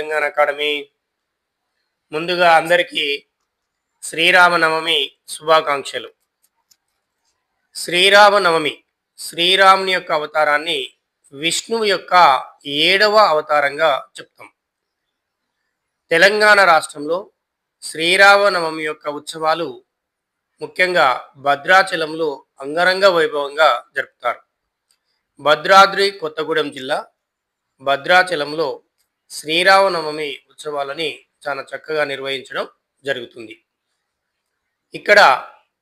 Telangana academy ముందుగా అందరికీ శ్రీరామనవమి శుభాకాంక్షలు. శ్రీరామనవమి శ్రీరాముని యొక్క అవతారాన్ని విష్ణువు యొక్క ఏడవ అవతారంగా చెప్తాం. తెలంగాణ రాష్ట్రంలో శ్రీరామనవమి యొక్క ఉత్సవాలు ముఖ్యంగా భద్రాచలంలో అంగరంగ వైభవంగా జరుపుతారు. భద్రాద్రి కొత్తగూడెం జిల్లా భద్రాచలంలో శ్రీరామనవమి ఉత్సవాలని చాలా చక్కగా నిర్వహించడం జరుగుతుంది. ఇక్కడ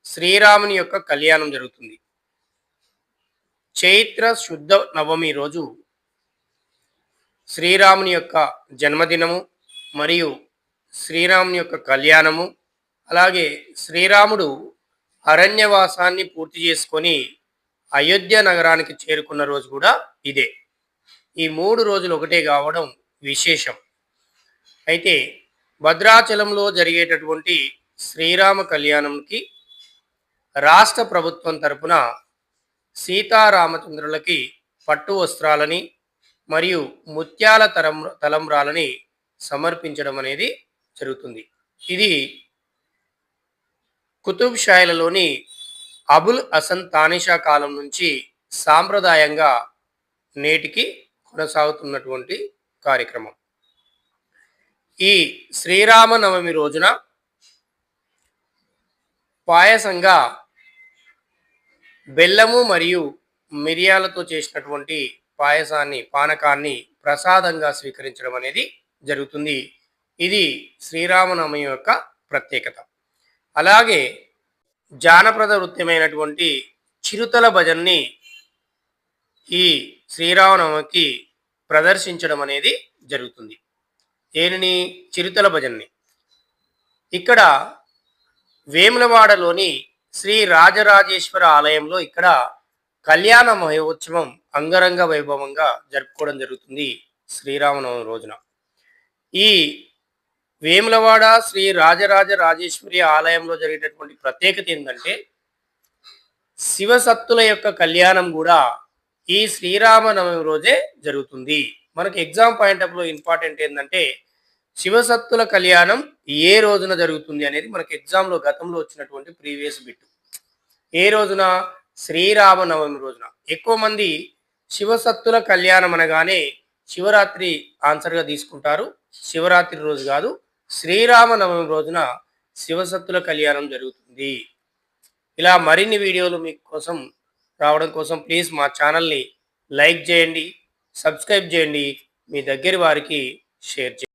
శ్రీరాముని యొక్క కళ్యాణం జరుగుతుంది. చైత్ర శుద్ధ నవమి రోజు శ్రీరాముని యొక్క జన్మదినము మరియు శ్రీరాముని యొక్క కళ్యాణము అలాగే శ్రీరాముడు అరణ్యవాసాన్ని పూర్తి చేసుకొని అయోధ్య నగరానికి చేరుకున్న రోజు కూడా ఇదే. ఈ మూడు రోజులు ఒకటే కావడం విశేషం. అయితే భద్రాచలంలో జరిగేటటువంటి శ్రీరామ కళ్యాణంకి రాష్ట్ర ప్రభుత్వం తరపున సీతారామచంద్రులకి పట్టు వస్త్రాలని మరియు ముత్యాల తరం తలంబ్రాలని సమర్పించడం అనేది జరుగుతుంది. ఇది కుతుబ్ షాయిలలోని అబుల్ హసన్ తానిషా కాలం నుంచి సాంప్రదాయంగా నేటికి కొనసాగుతున్నటువంటి కార్యక్రమం. ఈ శ్రీరామనవమి రోజున పాయసంగా బెల్లము మరియు మిరియాలతో చేసినటువంటి పాయసాన్ని పానకాన్ని ప్రసాదంగా స్వీకరించడం అనేది జరుగుతుంది. ఇది శ్రీరామనవమి యొక్క ప్రత్యేకత. అలాగే జానపద నృత్యమైనటువంటి చిరుతల భజన్ని ఈ శ్రీరామనవమికి ప్రదర్శించడం అనేది జరుగుతుంది. దేనిని? చిరుతల భజన్ని. ఇక్కడ వేములవాడలోని శ్రీ రాజరాజేశ్వర ఆలయంలో ఇక్కడ కళ్యాణ మహోత్సవం అంగరంగ వైభవంగా జరుపుకోవడం జరుగుతుంది శ్రీరామనవమి రోజున. ఈ వేములవాడ శ్రీ రాజరాజ రాజేశ్వరి ఆలయంలో జరిగేటటువంటి ప్రత్యేకత ఏంటంటే శివసత్తుల యొక్క కళ్యాణం కూడా ఈ శ్రీరామనవమి రోజే జరుగుతుంది. మనకి ఎగ్జామ్ పాయింట్ ఆఫ్లో ఇంపార్టెంట్ ఏంటంటే శివసత్తుల కళ్యాణం ఏ రోజున జరుగుతుంది అనేది మనకి ఎగ్జామ్లో గతంలో వచ్చినటువంటి ప్రీవియస్ బిట్. ఏ రోజున? శ్రీరామనవమి రోజున. ఎక్కువ మంది శివసత్తుల కళ్యాణం అనగానే శివరాత్రి ఆన్సర్గా తీసుకుంటారు. శివరాత్రి రోజు కాదు శ్రీరామనవమి రోజున శివసత్తుల కళ్యాణం జరుగుతుంది. ఇలా మరిన్ని వీడియోలు మీకోసం రావడం కోసం ప్లీజ్ మా ఛానల్ని లైక్ చేయండి సబ్స్క్రైబ్ చేయండి. మీ దగ్గర వారికి షేర్ చేయండి.